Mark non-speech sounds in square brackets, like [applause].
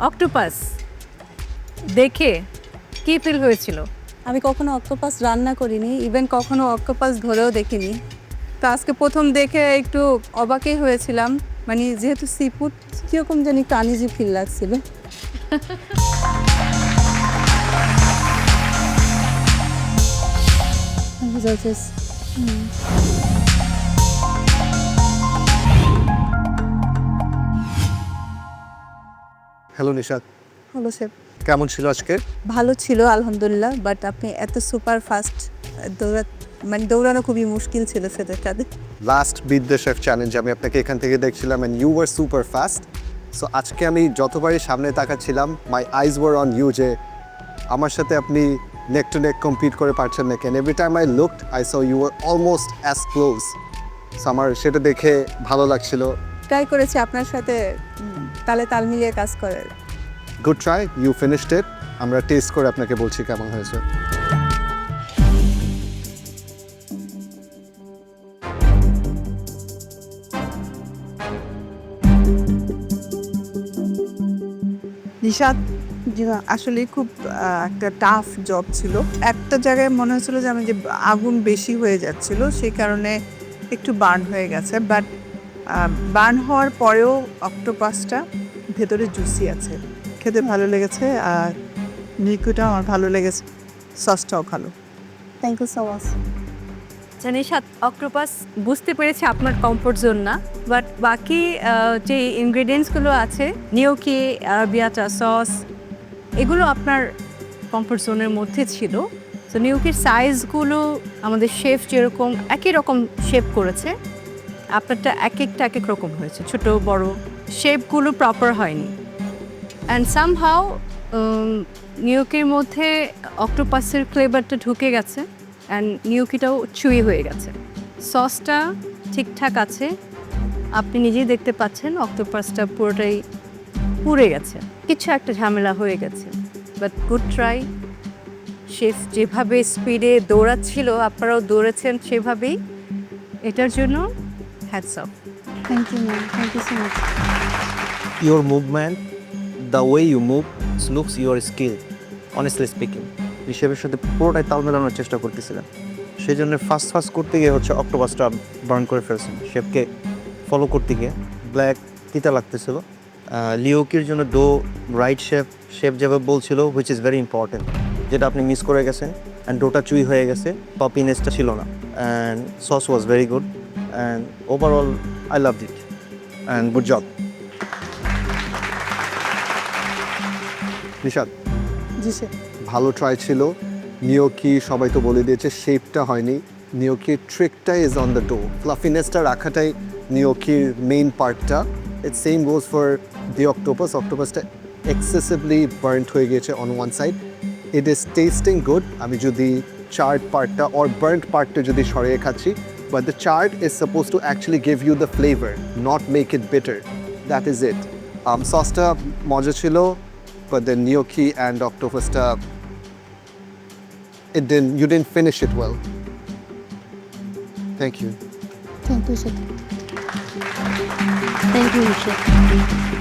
Octopus দেখে কি feel হয়েছিল? আমি কখনো অক্টোপাস রান্না করিনি ইভেন কখনো অক্টোপাস ধরেও দেখিনি। তো আজকে প্রথম দেখে একটু অবাকই হয়েছিলাম মানে যেহেতু সি ফুড কীরকম জানি একটু আনিজি ফিল লাগছিল। [laughs] Just, হ্যালো নিশাদ হলো সে কেমন ছিল আজকে? ভালো ছিল আলহামদুলিল্লাহ বাট আপনি এত সুপার ফাস্ট দৌড়া মানে দৌড়ানো খুবই মুশকিল ছিল সেটাতে last beat the chef challenge আমি আপনাকে এখান থেকে দেখছিলাম and you were super fast so আজকে আমি যতবারই সামনে তাকাচ্ছিলাম my eyes were on you যে আমার সাথে আপনি নেক টু নেক কম্পিট করে পারছেন না কেন? Every time I looked I saw you are almost as close so আমার সেটা দেখে ভালো লাগছিল। ট্রাই করেছি আপনার সাথে তালে তাল মিলিয়ে কাজ করার good try you finished it আমরা টেস্ট করে আপনাকে বলছি কেমন হয়েছে। নিশাদ আসলে খুব একটা টাফ জব ছিল। একটা জায়গায় মনে হচ্ছিল যে আমি যে আগুন বেশি হয়ে যাচ্ছিল সেই কারণে একটু বার্ন হয়ে গেছে। বাট বার্ন হওয়ার পরেও অক্টোপাসটা ভেতরে জুসি আছে। খেতে ভালো লেগেছে আর মিল্কুটা আমার ভালো লেগেছে। সসটাও ভালো। থ্যাংক ইউ সো মাচ জানিস অক্টোপাস বুঝতে পেরেছি আপনার কমফোর্ট জোন না বাট বাকি যে ইনগ্রেডিয়েন্টসগুলো আছে নিউকি আরাবিয়াটা সস এগুলো আপনার কমফোর্ট জোনের মধ্যে ছিল। তো নিউকির সাইজগুলো আমাদের শেফ যেরকম একই রকম শেপ করেছে আপনারটা এক একটা এক এক রকম হয়েছে ছোট বড়। শেপগুলো প্রপার হয়নি। অ্যান্ড সামহাও নিউকির মধ্যে অক্টোপাসের ফ্লেভারটা ঢুকে গেছে অ্যান্ড নিউকিটাও চুই হয়ে গেছে। সসটা ঠিকঠাক আছে। আপনি নিজেই দেখতে পাচ্ছেন, অক্টোপাসটা পুরোটাই পুড়ে গেছে। কিছু একটা ঝামেলা হয়ে গেছে। বাট গুড ট্রাই শেফ যেভাবে স্পিডে দৌড়াচ্ছিল, আপনারাও দৌড়েছেন সেভাবেই। এটার জন্য hats off thank you ma'am thank you so much your movement, the way you move, looks your skill, honestly speaking. ঋষভের সাথে পুরোটাই তাল মেলানোর চেষ্টা করতেছিলেন সেই জন্য ফার্স্ট ফার্স্ট করতে গিয়ে হচ্ছে অক্টোপাসটা বার্ন করে ফেলছেন শেফকে ফলো করতে গিয়ে ব্ল্যাক তিতা লাগতেছিল। লিওকির জন্য ডো রাইট শেফ শেফ যেভাবে বলছিল হুইচ ইজ ভেরি ইম্পর্টেন্ট যেটা আপনি মিস করে গেছেন। অ্যান্ড ডোটা চুই হয়ে গেছে পপিনেসটা ছিল না। And sauce was very good and overall I love it and good job Nishad ji sir. ভালো ট্রাই ছিল। নিয়োকি সবাই তো বলে দিয়েছে শেপটা হয়নি। নিয়োকির ট্রিকটা ইজ অন দ্য ডো ফ্লাফিনেসটা রাখাটাই নিয়োকির মেইন পার্টটা it same goes for the octopus অক্টোপাসটা excessively burnt হয়ে গিয়েছে on one side it is tasting good আমি যদি চার্ট পার্টটা অর বার্ন্ট পার্টটা যদি সরিয়ে খাচ্ছি but the chart is suppose to actually give you the flavour not make it better that is it সসটা মজা ছিল but the নিয়োকি and অক্টোপাসটা it didn't you didn't finish it well thank you thank you sir thank you sir